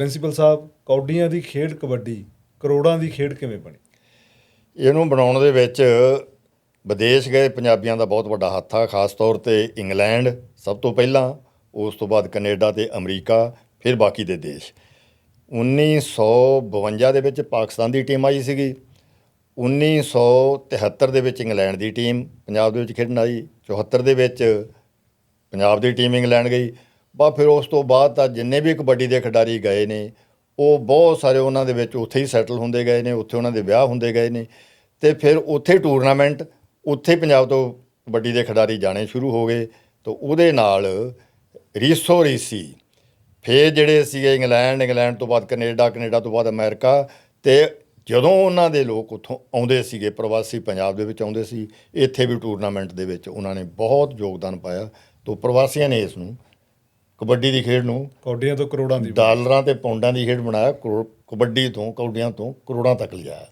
Principal ਸਾਹਿਬ, ਕੌਡੀਆਂ ਦੀ ਖੇਡ ਕਬੱਡੀ, ਕਰੋੜਾਂ ਦੀ ਖੇਡ ਕਿਵੇਂ ਬਣੀ? ਇਹਨੂੰ ਬਣਾਉਣ ਦੇ ਵਿੱਚ ਵਿਦੇਸ਼ ਗਏ ਪੰਜਾਬੀਆਂ ਦਾ ਬਹੁਤ ਵੱਡਾ ਹੱਥ ਆ, ਖਾਸ ਤੌਰ ਤੇ ਇੰਗਲੈਂਡ ਸਭ ਤੋਂ ਪਹਿਲਾਂ, ਉਸ ਤੋਂ ਬਾਅਦ ਕੈਨੇਡਾ ਤੇ ਅਮਰੀਕਾ, ਫਿਰ ਬਾਕੀ ਦੇ ਦੇਸ਼। 1952 ਦੇ ਵਿੱਚ ਪਾਕਿਸਤਾਨ ਦੀ ਟੀਮ ਆਈ ਸੀਗੀ। 1973 ਦੇ ਵਿੱਚ ਇੰਗਲੈਂਡ ਦੀ ਟੀਮ ਪੰਜਾਬ ਦੇ ਵਿੱਚ ਖੇਡਣ ਆਈ। 74 ਦੇ ਵਿੱਚ ਪੰਜਾਬ ਦੀ ਟੀਮ ਇੰਗਲੈਂਡ ਗਈ। ਬਾ ਫਿਰ ਉਸ ਤੋਂ ਬਾਅਦ ਤਾਂ ਜਿੰਨੇ ਵੀ ਕਬੱਡੀ ਦੇ ਖਿਡਾਰੀ ਗਏ ਨੇ, ਉਹ ਬਹੁਤ ਸਾਰੇ ਉਹਨਾਂ ਦੇ ਵਿੱਚ ਉੱਥੇ ਹੀ ਸੈਟਲ ਹੁੰਦੇ ਗਏ ਨੇ, ਉੱਥੇ ਉਹਨਾਂ ਦੇ ਵਿਆਹ ਹੁੰਦੇ ਗਏ ਨੇ ਤੇ ਫਿਰ ਉੱਥੇ ਟੂਰਨਾਮੈਂਟ ਉੱਥੇ ਪੰਜਾਬ ਤੋਂ ਕਬੱਡੀ ਦੇ ਖਿਡਾਰੀ ਜਾਣੇ ਸ਼ੁਰੂ ਹੋ ਗਏ ਤਾਂ ਉਹਦੇ ਨਾਲ ਰੀਸੋ ਰੀਸੀ, ਫਿਰ ਜਿਹੜੇ ਸੀਗੇ ਇੰਗਲੈਂਡ ਇੰਗਲੈਂਡ ਤੋਂ ਬਾਅਦ ਕੈਨੇਡਾ ਕੈਨੇਡਾ ਤੋਂ ਬਾਅਦ ਅਮਰੀਕਾ ਤੇ ਜਦੋਂ ਉਹਨਾਂ ਦੇ ਲੋਕ ਉੱਥੋਂ ਆਉਂਦੇ ਸੀਗੇ, ਪ੍ਰਵਾਸੀ ਪੰਜਾਬ ਦੇ ਵਿੱਚ ਆਉਂਦੇ ਸੀ, ਇੱਥੇ ਵੀ ਟੂਰਨਾਮੈਂਟ ਦੇ ਵਿੱਚ ਉਹਨਾਂ ਨੇ ਬਹੁਤ ਯੋਗਦਾਨ ਪਾਇਆ, ਤੋਂ ਪ੍ਰਵਾਸੀਆਂ ਨੇ ਇਸ ਨੂੰ ਕਬੱਡੀ ਦੀ ਖੇਡ ਨੂੰ ਕੌਡੀਆਂ ਤੋਂ ਕਰੋੜਾਂ ਦੀ। ਡਾਲਰਾਂ ਤੇ ਪੌਂਡਾਂ ਦੀ ਖੇਡ ਬਣਾਇਆ ਕਰੋ- ਕਬੱਡੀ ਤੋਂ ਕੌਡੀਆਂ ਤੋਂ ਕਰੋੜਾਂ ਤੱਕ ਲਿਜਾਇਆ